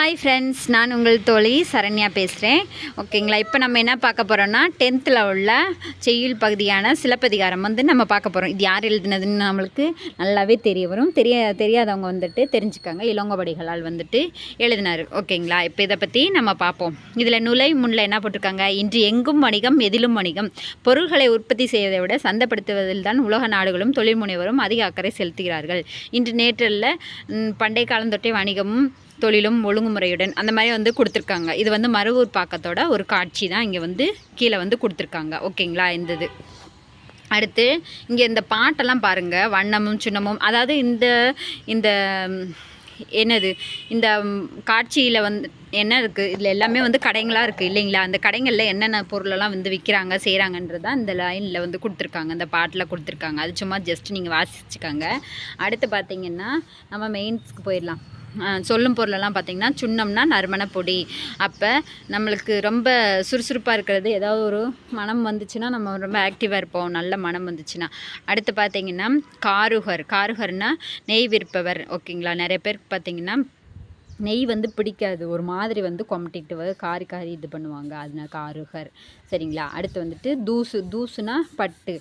Hi friends நான் உங்கள் தோழி சரண்யா பேசுகிறேன் ஓகேங்களா? இப்போ நம்ம என்ன பார்க்க போகிறோம்னா டென்த்தில் உள்ள செய்யுள் பகுதியான சிலப்பதிகாரம் வந்து நம்ம பார்க்க போகிறோம் இது யார் எழுதுனதுன்னு நம்மளுக்கு நல்லாவே தெரிய வரும். தெரிய தெரியாதவங்க வந்துட்டு தெரிஞ்சுக்காங்க. இளங்கோபடிகளால் வந்துட்டு எழுதினார். ஓகேங்களா? இப்போ இதை பற்றி நம்ம பார்ப்போம். இதில் நுழை முன்னில் என்ன போட்டிருக்காங்க? இன்று எங்கும் வணிகம் எதிலும் வணிகம். பொருள்களை உற்பத்தி செய்வதை விட சந்தைப்படுத்துவதில் தான் உலக நாடுகளும் தொழில் முனைவரும் அதிக அக்கறை செலுத்துகிறார்கள். இன்று நேற்றில் பண்டைய காலம் வணிகமும் தொழிலும் ஒழுங்குமுறையுடன் அந்த மாதிரி வந்து கொடுத்துருக்காங்க. இது வந்து மருவூர் பாக்கத்தோட ஒரு காட்சி தான் இங்கே வந்து கீழே வந்து கொடுத்துருக்காங்க. ஓகேங்களா? இந்த இது. அடுத்து இங்கே இந்த பாட்டெல்லாம் பாருங்கள் வண்ணமும் சுண்ணமும் அதாவது இந்த இந்த என்னது? இந்த காட்சியில் வந்து என்ன இருக்குது இதில் எல்லாமே வந்து கடைங்களாக இருக்குது இல்லைங்களா? அந்த கடைங்களில் என்னென்ன பொருளெல்லாம் வந்து விற்கிறாங்க செய்கிறாங்கன்றது தான் இந்த லைனில் வந்து கொடுத்துருக்காங்க. இந்த பாட்டில் கொடுத்துருக்காங்க. அது சும்மா ஜஸ்ட் நீங்கள் வாசிச்சுக்காங்க. அடுத்து பார்த்தீங்கன்னா நம்ம மெயின்ஸ்க்கு போயிடலாம். சொல்லும் பொருளெல்லாம் பார்த்திங்கன்னா சுண்ணம்னா நறுமண பொடி அப்போ நம்மளுக்கு ரொம்ப சுறுசுறுப்பாக இருக்கிறது ஏதாவது ஒரு மனம் வந்துச்சுன்னா நம்ம ரொம்ப ஆக்டிவாக இருப்போம். நல்ல மனம் வந்துச்சுன்னா. அடுத்து பார்த்திங்கன்னா காருகர். காருகர்னால் நெய் விற்பவர். ஓகேங்களா? நிறைய பேருக்கு பார்த்திங்கன்னா நெய் வந்து பிடிக்காது. ஒரு மாதிரி வந்து கொமட்டிட்டு காரி காரி இது பண்ணுவாங்க. அதனால காருகர். சரிங்களா? அடுத்து வந்துட்டு தூசு தூசுனா பட்டு.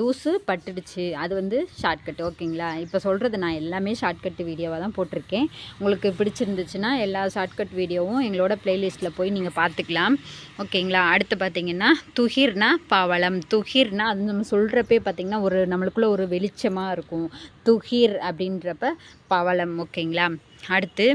தூசு பட்டுடுச்சு. அது வந்து ஷார்ட்கட் ஓகேங்களா? இப்போ சொல்கிறது நான் எல்லாமே ஷார்ட்கட் வீடியோவாக தான் போட்டிருக்கேன். உங்களுக்கு பிடிச்சிருந்துச்சுன்னா எல்லா ஷார்ட்கட் வீடியோவும் எங்களோட ப்ளேலிஸ்ட்டில் போய் நீங்கள் பார்த்துக்கலாம் ஓகேங்களா? அடுத்து பார்த்தீங்கன்னா துகிர்னா பவளம். துகிர்னா அது நம்ம சொல்கிறப்பே பார்த்தீங்கன்னா ஒரு நம்மளுக்குள்ளே ஒரு வெளிச்சமாக இருக்கும். துகிர் அப்படின்றப்ப பவளம். ஓகேங்களா? அடுத்து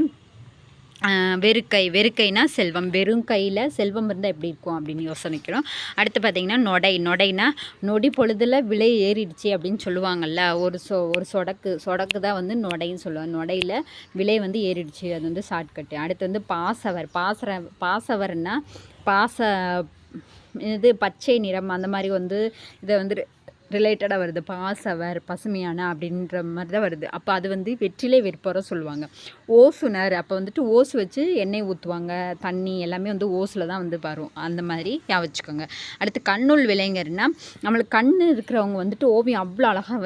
வெறுக்கை வெறுக்கைனா செல்வம். வெறும் கையில் செல்வம் இருந்தால் எப்படி இருக்கும் அப்படின்னு யோசனைக்கிறோம். அடுத்து பார்த்தீங்கன்னா நொடை. நொடைனா நொடி பொழுதில் விலை ஏறிடுச்சு அப்படின்னு சொல்லுவாங்கல்ல. ஒரு சொ ஒரு சொடக்கு சொடக்கு தான் வந்து நொடைன்னு சொல்லுவாங்க. நொடையில் விலை வந்து ஏறிடுச்சு. அது வந்து ஷார்ட்கட்டு அடுத்து வந்து பாசவர். பாசற பாசவர்னா பாச இது பச்சை நிறம் அந்த மாதிரி வந்து இதை வந்து ரிலேட்டடாக வருது. பாசவர் பசுமையான அப்படின்ற மாதிரி தான் வருது. அப்போ அது வந்து வெற்றிலை விற்பரம் சொல்லுவாங்க. ஓசுனர் அப்போ வந்துட்டு ஓசு வச்சு எண்ணெய் ஊற்றுவாங்க தண்ணி எல்லாமே வந்து ஓஸில் தான் வந்து வரும். அந்த மாதிரி ஞாபகம் வச்சுக்கோங்க. அடுத்து கண்ணுள் விளைஞர்னா நம்மளுக்கு கண் இருக்கிறவங்க வந்துட்டு ஓவியம் அவ்வளோ அழகாக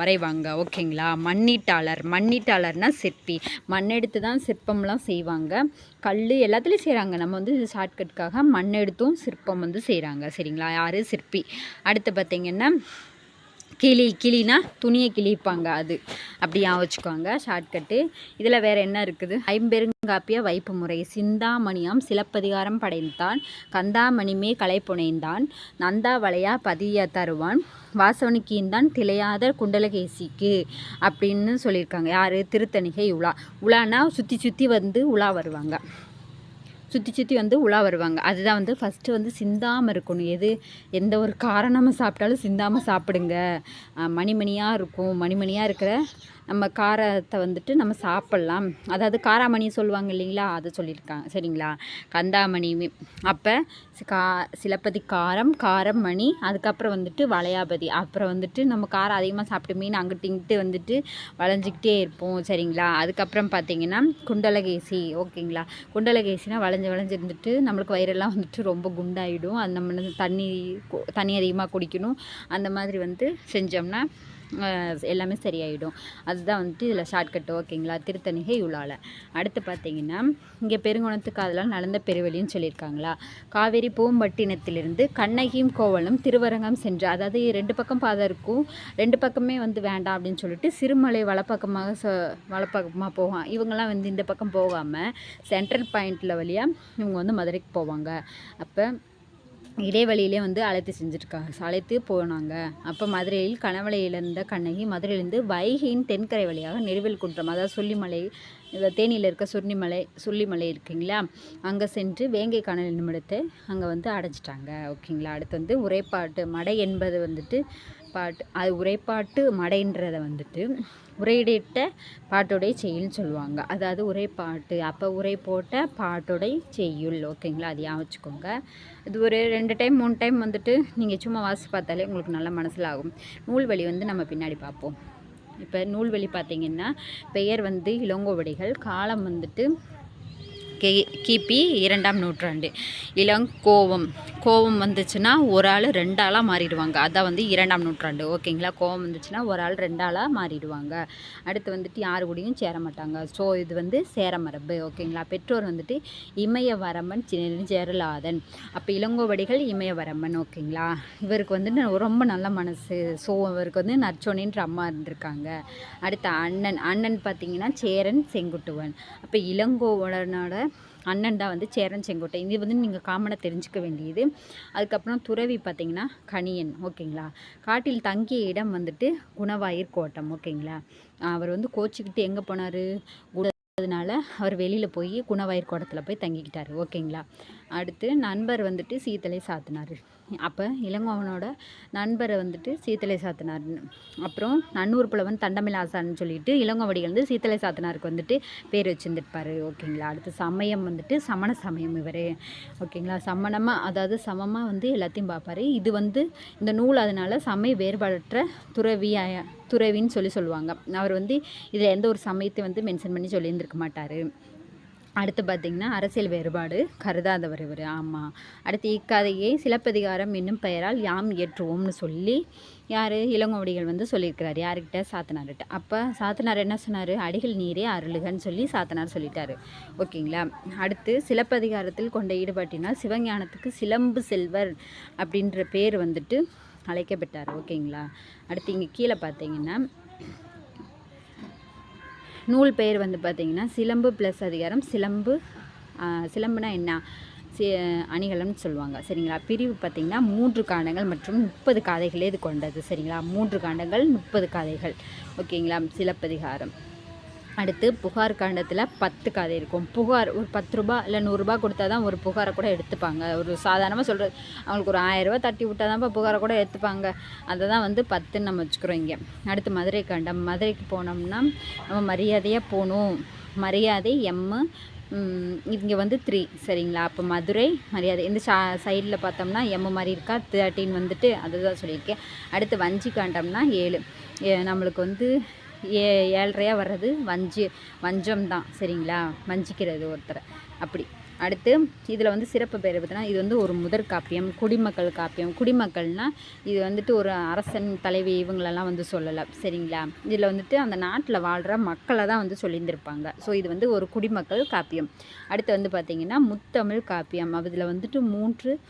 வரைவாங்க. ஓகேங்களா? மண்ணீட்டாளர். மண்ணீட்டாளர்னால் சிற்பி. மண் எடுத்து தான் சிற்பம்லாம் செய்வாங்க. கல் எல்லாத்துலேயும் செய்கிறாங்க நம்ம வந்து இது ஷார்ட்கட்டுக்காக மண் எடுத்தும் சிற்பம் வந்து செய்கிறாங்க சரிங்களா? யார்? சிற்பி. அடுத்து பார்த்திங்கன்னா கிளி கிளினா துணியை கிழிப்பாங்க அது. அப்படியா வச்சுக்கோங்க ஷார்ட்கட்டு இதில் வேறு என்ன இருக்குது? ஐம்பெருங்காப்பிய வைப்பு முறை. சிந்தாமணியாம் சிலப்பதிகாரம் படைந்தான். கந்தாமணிமே கலை புனைந்தான் நந்தா வளையா பதிய தருவான். வாசவனுக்கீந்தான் திளையாத குண்டலகேசிக்கு அப்படின்னு சொல்லியிருக்காங்க. யார்? திருத்தணிகை உலா. உலானா சுற்றி சுற்றி வந்து உலா வருவாங்க. சுற்றி சுற்றி வந்து உலா வருவாங்க. அதுதான் வந்து ஃபஸ்ட்டு வந்து சிந்தாமல் இருக்கணும். எது எந்த ஒரு காரணமாக சாப்பிட்டாலும் சிந்தாமல் சாப்பிடுங்க. மணிமணியாக இருக்கும். மணிமணியாக இருக்கிற நம்ம காரத்தை வந்துட்டு நம்ம சாப்பிட்லாம். அதாவது காராமணி சொல்லுவாங்க இல்லைங்களா? அதை சொல்லியிருக்காங்க. சரிங்களா? கந்தாமணி அப்போ கா சிலப்பதி காரம் காரம் மணி அதுக்கப்புறம் வந்துட்டு வளையாபதி. அப்புறம் வந்துட்டு நம்ம காரம் அதிகமாக சாப்பிட்டு மீன் அங்கிட்டு இங்கிட்டு வந்துட்டு வளைஞ்சிக்கிட்டே இருப்போம். சரிங்களா? அதுக்கப்புறம் பார்த்தீங்கன்னா குண்டலகேசி. ஓகேங்களா? குண்டலகேசினா வளைஞ்சு வளைஞ்சு இருந்துட்டு நம்மளுக்கு வயிறெல்லாம் வந்துட்டு ரொம்ப குண்டாயிடும். அது நம்ம தண்ணி தண்ணி அதிகமாக குடிக்கணும். அந்த மாதிரி வந்து செஞ்சோம்னா எல்லாமே சரியாயிடும். அதுதான் வந்துட்டு இதில் ஷார்ட்கட் ஓகேங்களா? திருத்தணிகை உலால. அடுத்து பார்த்தீங்கன்னா இங்கே பெருங்கோணத்துக்கு அதெல்லாம் நடந்த பெருவெளின்னு சொல்லியிருக்காங்களா? காவேரி பூம்பட்டினத்திலிருந்து கண்ணகியும் கோவலும் திருவரங்கம் சென்று அதாவது ரெண்டு பக்கம் பாதை இருக்கும் ரெண்டு பக்கமே வந்து வேண்டாம் அப்படின்னு சொல்லிட்டு சிறுமலை வலப்பக்கமாக ச வலப்பக்கமாக போவான். இவங்கெல்லாம் வந்து இந்த பக்கம் போகாமல் சென்ட்ரல் பாயிண்டில் வழியாக இவங்க வந்து மதுரைக்கு போவாங்க. அப்போ இடைவெளியிலே வந்து அழைத்து செஞ்சுருக்காங்க. அழைத்து போனாங்க. அப்போ மதுரையில் கணவளை இருந்த கண்ணகி மதுரையிலேருந்து வைகையின் தென்கரை வழியாக நெடுவேல் குன்றம் அதாவது சொல்லிமலை இந்த தேனியில் இருக்க சுன்னிமலை சுள்ளிமலை இருக்குங்களா? அங்கே சென்று வேங்கை காணல் நிமிடத்தை அங்கே வந்து அடைச்சிட்டாங்க ஓகேங்களா? அடுத்து வந்து உரைப்பாட்டு மடை என்பது வந்துட்டு பாட்டு அது உரைப்பாட்டு மடைன்றதை வந்துட்டு உரையிடிட்ட பாட்டுடைய செய்யுள்னு சொல்லுவாங்க. அதாவது உரைப்பாட்டு அப்போ உரை போட்ட பாட்டுடைய செய்யுள் ஓகேங்களா? அது ஞாபகம் வச்சுக்கோங்க. இது ஒரு ரெண்டு டைம் மூணு டைம் வந்துட்டு நீங்கள் சும்மா வாசித்து பார்த்தாலே உங்களுக்கு நல்ல மனசில் ஆகும். நூல்வழி வந்து நம்ம பின்னாடி பார்ப்போம். இப்போ நூல்வழி பார்த்தீங்கன்னா பெயர் வந்து இளங்கோவடிகள் காலம் வந்துட்டு கே கிபி இரண்டாம் நூற்றாண்டு. இளம் கோவம் கோவம் வந்துச்சுன்னா ஒரு ஆள் ரெண்டு ஆளாக மாறிடுவாங்க. அதான் வந்து இரண்டாம் நூற்றாண்டு. ஓகேங்களா கோவம் வந்துச்சுன்னா ஒரு ஆள் ரெண்டு ஆளாக மாறிடுவாங்க. அடுத்து வந்துட்டு யார் கூடயும் சேர மாட்டாங்க. ஸோ இது வந்து சேர மரபு ஓகேங்களா பெற்றோர் வந்துட்டு இமயவரம்பன் சேரலாதன் அப்போ இளங்கோவடிகள் இமயவரம்பன் ஓகேங்களா இவருக்கு வந்து ரொம்ப நல்ல மனசு. ஸோ இவருக்கு வந்து நற்சோனின்ற அம்மா இருந்திருக்காங்க. அடுத்து அண்ணன். அண்ணன் பார்த்தீங்கன்னா சேரன் செங்குட்டுவன். அப்போ இளங்கோவனோட அண்ணன் தான் வந்து சேரன் செங்கோட்டை. இது வந்து நீங்கள் காமனாக தெரிஞ்சுக்க வேண்டியது. அதுக்கப்புறம் துறவி பார்த்திங்கன்னா கணியன் ஓகேங்களா? காட்டில் தங்கிய இடம் வந்துட்டு குணவாயிர் கோட்டம் ஓகேங்களா? அவர் வந்து கோச்சிக்கிட்டு எங்கே போனார்? அதனால அவர் வெளியில் போய் குணவாயிர் கோட்டத்தில் போய் தங்கிக்கிட்டார் ஓகேங்களா? அடுத்து நண்பர் வந்துட்டு சீத்தலை சாத்தினார். அப்போ இளங்கோவனோட நண்பரை வந்துட்டு சீத்தலை சாத்தனார்னு. அப்புறம் நன்னூர் புலவன் தண்டமிலாசான்னு சொல்லிட்டு இளங்கோவடிகள் வந்து சீத்தலை சாத்தனாருக்கு வந்துட்டு பேர் வச்சுருந்துருப்பார். ஓகேங்களா? அடுத்து சமயம் வந்துட்டு சமண சமயம் இவர். ஓகேங்களா? சமணமாக அதாவது சமமாக வந்து எல்லாத்தையும் பார்ப்பார். இது வந்து இந்த நூல் அதனால் சமய வேறுபாடற்ற துறவி துறவின்னு சொல்லி சொல்லுவாங்க. அவர் வந்து இதில் எந்த ஒரு சமயத்தை வந்து மென்ஷன் பண்ணி சொல்லியிருந்திருக்க மாட்டார். அடுத்து பார்த்திங்கன்னா அரசியல் வேறுபாடு கருதாதவர் இவர். ஆமாம் அடுத்து இக்கதையை சிலப்பதிகாரம் என்னும் பெயரால் யாம் இயற்றுவோம்னு சொல்லி யார்? இளங்கோவடிகள் வந்து சொல்லியிருக்கிறார். யாருக்கிட்ட? சாத்தனார்கிட்ட. அப்போ சாத்தனார் என்ன சொன்னார்? அடிகள் நீரே அருளுகன்னு சொல்லி சாத்தனார் சொல்லிட்டாரு. ஓகேங்களா? அடுத்து சிலப்பதிகாரத்தில் கொண்ட ஈடுபாட்டினால் சிவஞானத்துக்கு சிலம்பு செல்வர் அப்படின்ற பேர் வந்துட்டு அழைக்கப்பட்டார். ஓகேங்களா? அடுத்து இங்கே கீழே பார்த்தீங்கன்னா நூல் பெயர் வந்து பார்த்திங்கன்னா சிலம்பு ப்ளஸ் அதிகாரம். சிலம்பு சிலம்புனா என்ன? சி அணிகலம்னு சொல்லுவாங்க. சரிங்களா? பிரிவு பார்த்திங்கன்னா மூன்று காண்டங்கள் மற்றும் முப்பது காதைகளே இது கொண்டது. சரிங்களா? மூன்று காண்டங்கள் முப்பது காதைகள். ஓகேங்களா? சிலப்பதிகாரம். அடுத்து புகார் காண்டத்தில் பத்து கதை இருக்கும். புகார் ஒரு பத்து ரூபா இல்லை நூறுரூபா கொடுத்தா தான் ஒரு புகாரை கூட எடுத்துப்பாங்க. ஒரு சாதாரணமாக சொல்கிறது அவங்களுக்கு ஒரு ஆயிரரூபா தட்டி விட்டால் தான்ப்பா புகாரை கூட எடுத்துப்பாங்க. அதை தான் வந்து பத்துன்னு நம்ம வச்சுக்கிறோம் இங்கே. அடுத்து மதுரை காண்டம். மதுரைக்கு போனோம்னா நம்ம மரியாதையாக போகணும். மரியாதை எம்மு இங்கே வந்து த்ரீ சரிங்களா? அப்போ மதுரை மரியாதை. இந்த சா சைடில் பார்த்தோம்னா எம்மு மாதிரி இருக்கா? தேர்ட்டின் வந்துட்டு அதுதான் சொல்லியிருக்கேன். அடுத்து வஞ்சி காண்டம்னா ஏழு. நம்மளுக்கு வந்து ஏ ஏழ்ரையாக வர்றது வஞ்சி வஞ்சம் தான் சரிங்களா? வஞ்சிக்கிறது ஒருத்தரை. அப்படி. அடுத்து இதில் வந்து சிறப்பு பேர் பார்த்தீங்கன்னா இது வந்து ஒரு முதற் காப்பியம் குடிமக்கள் காப்பியம். குடிமக்கள்னால் இது வந்துட்டு ஒரு அரசன் தலைவி இவங்களெல்லாம் வந்து சொல்லலை சரிங்களா? இதில் வந்துட்டு அந்த நாட்டில் வாழ்கிற மக்களை தான் வந்து சொல்லியிருந்திருப்பாங்க. ஸோ இது வந்து ஒரு குடிமக்கள் காப்பியம். அடுத்து வந்து பார்த்திங்கன்னா முத்தமிழ் காப்பியம். அதில் வந்துட்டு மூன்று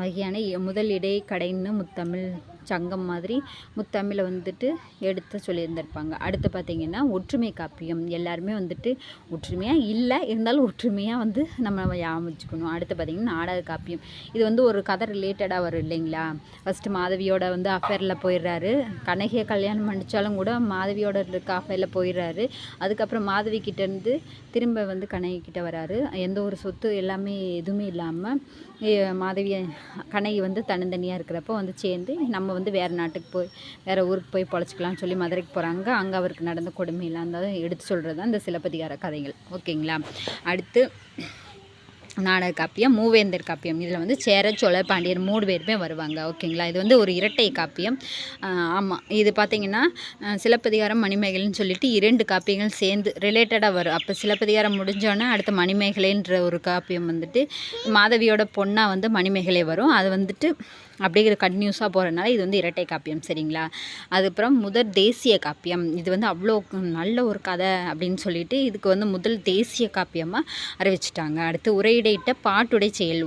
வகையான முதல் இடை கடைன்னு முத்தமிழ் சங்கம் மாதிரி முத்தமிழை வந்துட்டு எடுத்து சொல்லியிருந்திருப்பாங்க. அடுத்து பார்த்திங்கன்னா ஒற்றுமை காப்பியம். எல்லாருமே வந்துட்டு ஒற்றுமையாக இல்லை இருந்தாலும் ஒற்றுமையாக வந்து நம்ம ஞாபகம் வச்சுக்கணும் அடுத்து பார்த்திங்கன்னா நாடக காப்பியம். இது வந்து ஒரு கதை ரிலேட்டடாக வரும் இல்லைங்களா? ஃபஸ்ட்டு மாதவியோட வந்து அஃபேரில் போயிடுறாரு. கண்ணகியை கல்யாணம் பண்ணிச்சாலும் கூட மாதவியோட இருக்க அஃபேரில் போயிடுறாரு. அதுக்கப்புறம் மாதவி கிட்டேருந்து திரும்ப வந்து கண்ணகி கிட்டே வராரு. எந்த ஒரு சொத்து எல்லாமே எதுவுமே இல்லாமல் மாதவியை கண்ணகி வந்து தனித்தனியாக இருக்கிறப்போ வந்து சேர்ந்து நம்ம வந்து வேறு நாட்டுக்கு போய் வேறு ஊருக்கு போய் பொழைச்சிக்கலாம்னு சொல்லி மதுரைக்கு போகிறாங்க அங்கே அவருக்கு நடந்த கொடுமையெல்லாம் இருந்தாலும் எடுத்து சொல்கிறது தான் இந்த சிலப்பதிகார கதைகள். ஓகேங்களா? அடுத்து நாடக காப்பியம் மூவேந்தர் காப்பியம். இதில் வந்து சேர சோழ பாண்டியர் மூணு பேருமே வருவாங்க. ஓகேங்களா? இது வந்து ஒரு இரட்டை காப்பியம். ஆமாம் இது பார்த்திங்கன்னா சிலப்பதிகாரம் மணிமேகலைன்னு சொல்லிட்டு இரண்டு காப்பியங்கள் சேர்ந்து ரிலேட்டடாக வரும். அப்போ சிலப்பதிகாரம் முடிஞ்சோடனே அடுத்த மணிமேகலைன்ற ஒரு காப்பியம் வந்துட்டு மாதவியோட பொண்ணாக வந்து மணிமேகலை வரும். அது வந்துட்டு அப்படிங்கிற கண்டினியூஸாக போகிறதுனால இது வந்து இரட்டை காப்பியம் சரிங்களா? அதுக்கப்புறம் முதல் தேசிய காப்பியம். இது வந்து அவ்வளோ நல்ல ஒரு கதை அப்படின்னு சொல்லிட்டு இதுக்கு வந்து முதல் தேசிய காப்பியமாக அறிவிச்சிட்டாங்க. அடுத்து உரையிடையிட்ட பாட்டுடை செயல்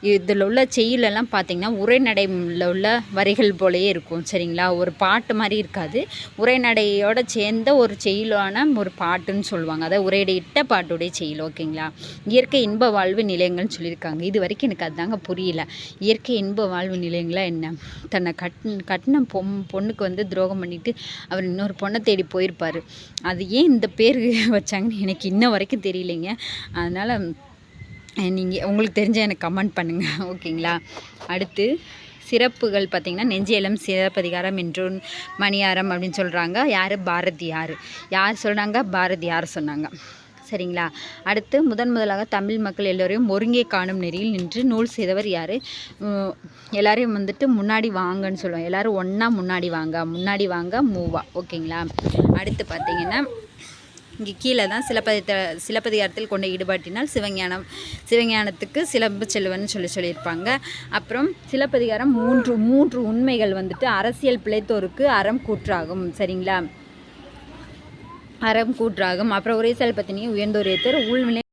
இதில் உள்ள செயலெல்லாம் பார்த்திங்கன்னா உரைநடையில் உள்ள வரிகள் போலயே இருக்கும் சரிங்களா? ஒரு பாட்டு மாதிரி இருக்காது. உரைநடையோட சேர்ந்த ஒரு செயலான ஒரு பாட்டுன்னு சொல்லுவாங்க. அதாவது உரையிடையிட்ட பாட்டுடைய செயல் ஓகேங்களா? இயற்கை இன்ப வாழ்வு நிலையங்கள்னு சொல்லியிருக்காங்க. இது வரைக்கும் எனக்கு அதுதாங்க புரியல. இயற்கை இன்ப குடும்ப வாழ்வு நிலையங்களா என்ன? தன்னை கட் கட்டின பொம் பொண்ணுக்கு வந்து துரோகம் பண்ணிவிட்டு அவர் இன்னொரு பொண்ணை தேடி போயிருப்பார். அது ஏன் இந்த பேர் வச்சாங்கன்னு எனக்கு இன்ன வரைக்கும் தெரியலைங்க. அதனால் நீங்கள் உங்களுக்கு தெரிஞ்ச எனக்கு கமெண்ட் பண்ணுங்கள் ஓகேங்களா? அடுத்து சிறப்புகள் பார்த்திங்கன்னா நெஞ்சியலம் சிறப்பதிகாரம் என்றும் மணியாரம் அப்படின்னு சொல்கிறாங்க யார்? பாரதியார். யார் சொல்கிறாங்க பாரதியார் சொன்னாங்க. சரிங்களா? அடுத்து முதன் முதலாக தமிழ் மக்கள் எல்லோரையும் ஒருங்கே காணும் நெறியில் நின்று நூல் செய்தவர் யார்? எல்லாரையும் வந்துட்டு முன்னாடி வாங்கன்னு சொல்லுவோம் எல்லோரும் ஒன்றா முன்னாடி வாங்க முன்னாடி வாங்க மூவா. ஓகேங்களா? அடுத்து பார்த்தீங்கன்னா இங்கே கீழே தான் சிலப்பதித்த சிலப்பதிகாரத்தில் கொண்ட ஈடுபாட்டினால் சிவஞானம் சிவஞானத்துக்கு சிலம்பு செல்வன் சொல்லி சொல்லியிருப்பாங்க. அப்புறம் சிலப்பதிகாரம் மூன்று மூன்று உண்மைகள் வந்துட்டு அரசியல் பிழைத்தோருக்கு அறம் கூற்றாகும். சரிங்களா? அறம் கூற்றாகும். அப்புறம் உரைசல் பத்தினியும் உயர்ந்தோர் ஏத்தர் ஊழ்வினை